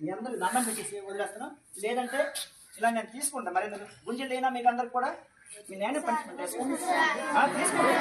మీ అందరికి దండం పెట్టేసి వదిలేస్తున్నాం. లేదంటే ఇలా నేను తీసుకుంటాను మరి గుంజలు లేనా మీకు అందరికి కూడా? మీ నేను ఆ, తీసుకోండి.